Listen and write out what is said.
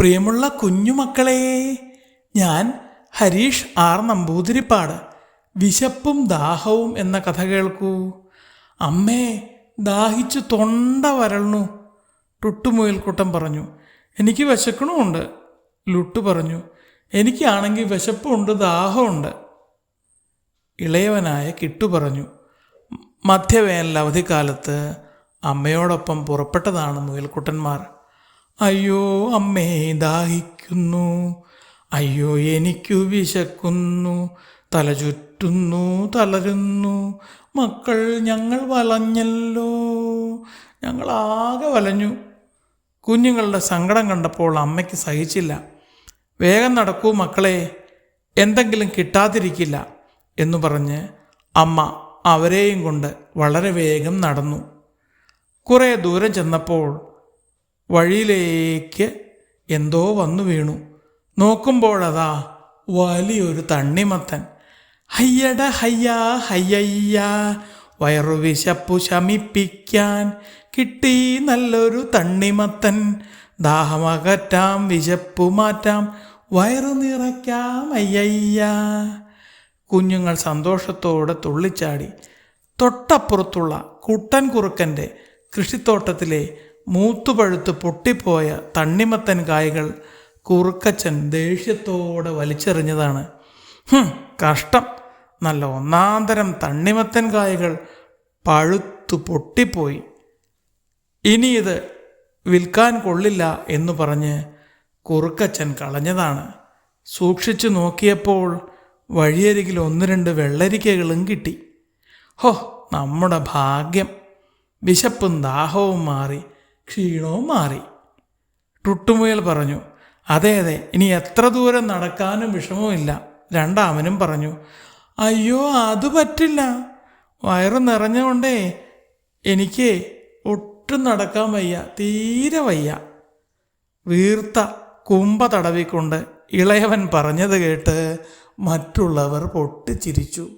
പ്രിയമുള്ള കുഞ്ഞുമക്കളെ ഞാൻ ഹരീഷ് ആർ നമ്പൂതിരിപ്പാട് വിശപ്പും ദാഹവും എന്ന കഥ കേൾക്കൂ. അമ്മേ ദാഹിച്ചു തൊണ്ട വരളണു ടുട്ടുമുയൽക്കുട്ടൻ പറഞ്ഞു. എനിക്ക് വിശക്കണമുണ്ട്. ലുട്ടു പറഞ്ഞു. എനിക്കാണെങ്കിൽ വിശപ്പുണ്ട് ദാഹമുണ്ട്. ഇളയവനായ കിട്ടു പറഞ്ഞു. മധ്യവേനൽ അവധിക്കാലത്ത് അമ്മയോടൊപ്പം പുറപ്പെട്ടതാണ് മുയൽക്കുട്ടന്മാർ. അയ്യോ അമ്മേ ദാഹിക്കുന്നു. അയ്യോ എനിക്കു വിശക്കുന്നു. തല ചുറ്റുന്നു തളരുന്നു. മക്കൾ ഞങ്ങൾ വലഞ്ഞല്ലോ. ഞങ്ങളാകെ വലഞ്ഞു. കുഞ്ഞുങ്ങളുടെ സങ്കടം കണ്ടപ്പോൾ അമ്മയ്ക്ക് സഹിച്ചില്ല. വേഗം നടക്കൂ മക്കളെ. എന്തെങ്കിലും കിട്ടാതിരിക്കില്ല എന്ന് പറഞ്ഞ് അമ്മ അവരെയും കൊണ്ട് വളരെ വേഗം നടന്നു. കുറേ ദൂരം ചെന്നപ്പോൾ വഴിയിലേക്ക് എന്തോ വന്നു വീണു. നോക്കുമ്പോഴതാ വലിയൊരു തണ്ണിമത്തൻ. ഹയ്യട ഹയ്യാ വയറു വിശപ്പു ശമിപ്പിക്കാൻ കിട്ടി നല്ലൊരു തണ്ണിമത്തൻ. ദാഹമകറ്റാം വിശപ്പു മാറ്റാം വയറു നിറയ്ക്കാം അയ്യയ്യ കുഞ്ഞുങ്ങൾ സന്തോഷത്തോടെ തുള്ളിച്ചാടി. തൊട്ടപ്പുറത്തുള്ള കുട്ടൻ കുറുക്കന്റെ കൃഷിത്തോട്ടത്തിലെ മൂത്തുപഴുത്ത് പൊട്ടിപ്പോയ തണ്ണിമത്തൻ കായ്കൾ കുറുക്കച്ചൻ ദേഷ്യത്തോടെ വലിച്ചെറിഞ്ഞതാണ്. കഷ്ടം. നല്ല ഒന്നാന്തരം തണ്ണിമത്തൻ കായകൾ പഴുത്തു പൊട്ടിപ്പോയി. ഇനി ഇത് വിൽക്കാൻ കൊള്ളില്ല എന്ന് പറഞ്ഞ് കുറുക്കച്ചൻ കളഞ്ഞതാണ്. സൂക്ഷിച്ചു നോക്കിയപ്പോൾ വഴിയരികിൽ ഒന്ന് രണ്ട് വെള്ളരിക്കകളും കിട്ടി. ഹോ നമ്മുടെ ഭാഗ്യം. വിശപ്പും ദാഹവും മാറി. ക്ഷീണവും മാറി. ടുട്ടുമുയൽ പറഞ്ഞു അതെ അതെ ഇനി എത്ര ദൂരം നടക്കാനും വിഷമവുമില്ല. രണ്ടാമനും പറഞ്ഞു അയ്യോ അത് പറ്റില്ല. വയറ് നിറഞ്ഞുകൊണ്ടേ എനിക്ക് ഒട്ടും നടക്കാൻ വയ്യ തീരെ വയ്യ. വീർത്ത കുമ്പ തടവിക്കൊണ്ട് ഇളയവൻ പറഞ്ഞത് കേട്ട് മറ്റുള്ളവർ പൊട്ടിച്ചിരിച്ചു.